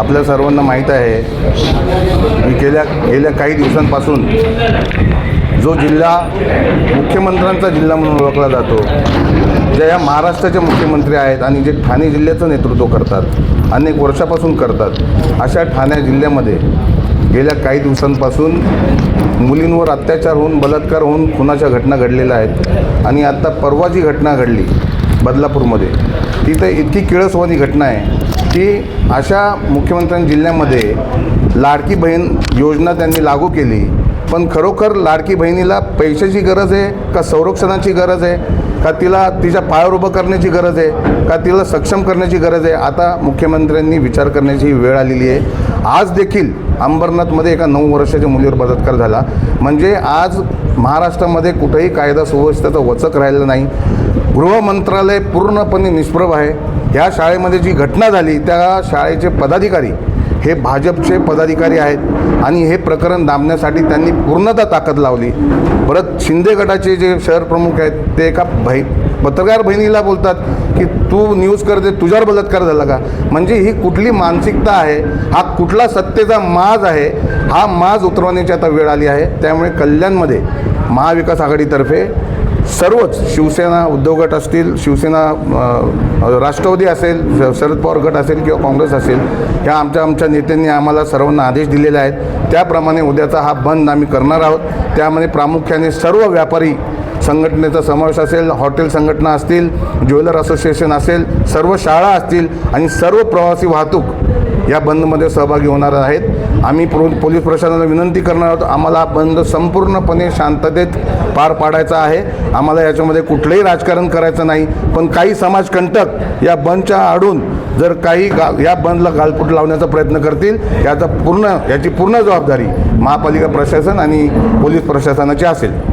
आपल्या सर्वांना माहीत आहे की गेल्या गेल्या काही दिवसांपासून जो जिल्हा मुख्यमंत्र्यांचा जिल्हा म्हणून ओळखला जातो ज्या या महाराष्ट्राचे मुख्यमंत्री आहेत आणि जे ठाणे जिल्ह्याचं नेतृत्व करतात अनेक वर्षापासून करतात अशा ठाणे जिल्ह्यामध्ये गेल्या काही दिवसांपासून मुलींवर अत्याचार होऊन बलात्कार होऊन खुनाच्या घटना घडलेल्या आहेत आणि आत्ता परवा जी घटना घडली बदलापूरमध्ये ती तर इतकी किळसवानी घटना आहे की अशा मुख्यमंत्र्यांनी जिल्ह्यामध्ये लाडकी बहीण योजना त्यांनी लागू केली. पण खरोखर लाडकी बहिणीला पैशाची गरज आहे का संरक्षणाची गरज आहे? का तिला तिच्या पायावर उभं करण्याची गरज आहे? का तिला सक्षम करण्याची गरज आहे? आता मुख्यमंत्र्यांनी विचार करण्याची वेळ आलेली आहे. आज देखील अंबरनाथमध्ये एका नऊ वर्षाच्या मुलीवर बलात्कार झाला. म्हणजे आज महाराष्ट्रामध्ये कुठेही कायदा सुव्यवस्थेचं वचक राहिलं नाही. गृह मंत्रालय पूर्णपणे निष्प्रभ आहे. ह्या शाळेमध्ये जी घटना झाली त्या शाळेचे पदाधिकारी हे भाजपचे पदाधिकारी आहेत आणि हे प्रकरण दाबण्यासाठी त्यांनी पूर्णतः ताकद लावली. परत शिंदे गटाचे जे शहर प्रमुख आहेत ते एका भाई पत्रकार बहिणीला बोलतात की तू न्यूज करते तुझ्यावर बलात्कार झाला का? म्हणजे ही कुठली मानसिकता आहे हा कुठला सत्तेचा माज आहे हा माज उतरवण्याची आता वेळ आली आहे. त्यामुळे कल्याणमध्ये महाविकास आघाडीतर्फे सर्वच शिवसेना उद्धव गट असतील शिवसेना राष्ट्रवादी असेल शरद पवार गट असेल किंवा काँग्रेस असेल ह्या आमच्या आमच्या नेत्यांनी आम्हाला सर्वांना आदेश दिलेले आहेत. त्याप्रमाणे उद्याचा हा बंद आम्ही करणार आहोत. त्यामध्ये प्रामुख्याने सर्व व्यापारी संघटनेचा समावेश असेल हॉटेल संघटना असतील ज्वेलर असोसिएशन असेल सर्व शाळा असतील आणि सर्व प्रवासी वाहतूक या बंदमध्ये सहभागी होणार आहेत. आम्ही प्रो पोलीस प्रशासनाला विनंती करणार आहोत. आम्हाला हा बंद संपूर्णपणे शांततेत पार पाडायचा आहे. आम्हाला याच्यामध्ये कुठलंही राजकारण करायचं नाही. पण काही समाजकंटक या बंदच्या आडून जर काही गा या बंदला गालपूट लावण्याचा प्रयत्न करतील याचा पूर्ण याची पूर्ण जबाबदारी महापालिका प्रशासन आणि पोलीस प्रशासनाची असेल.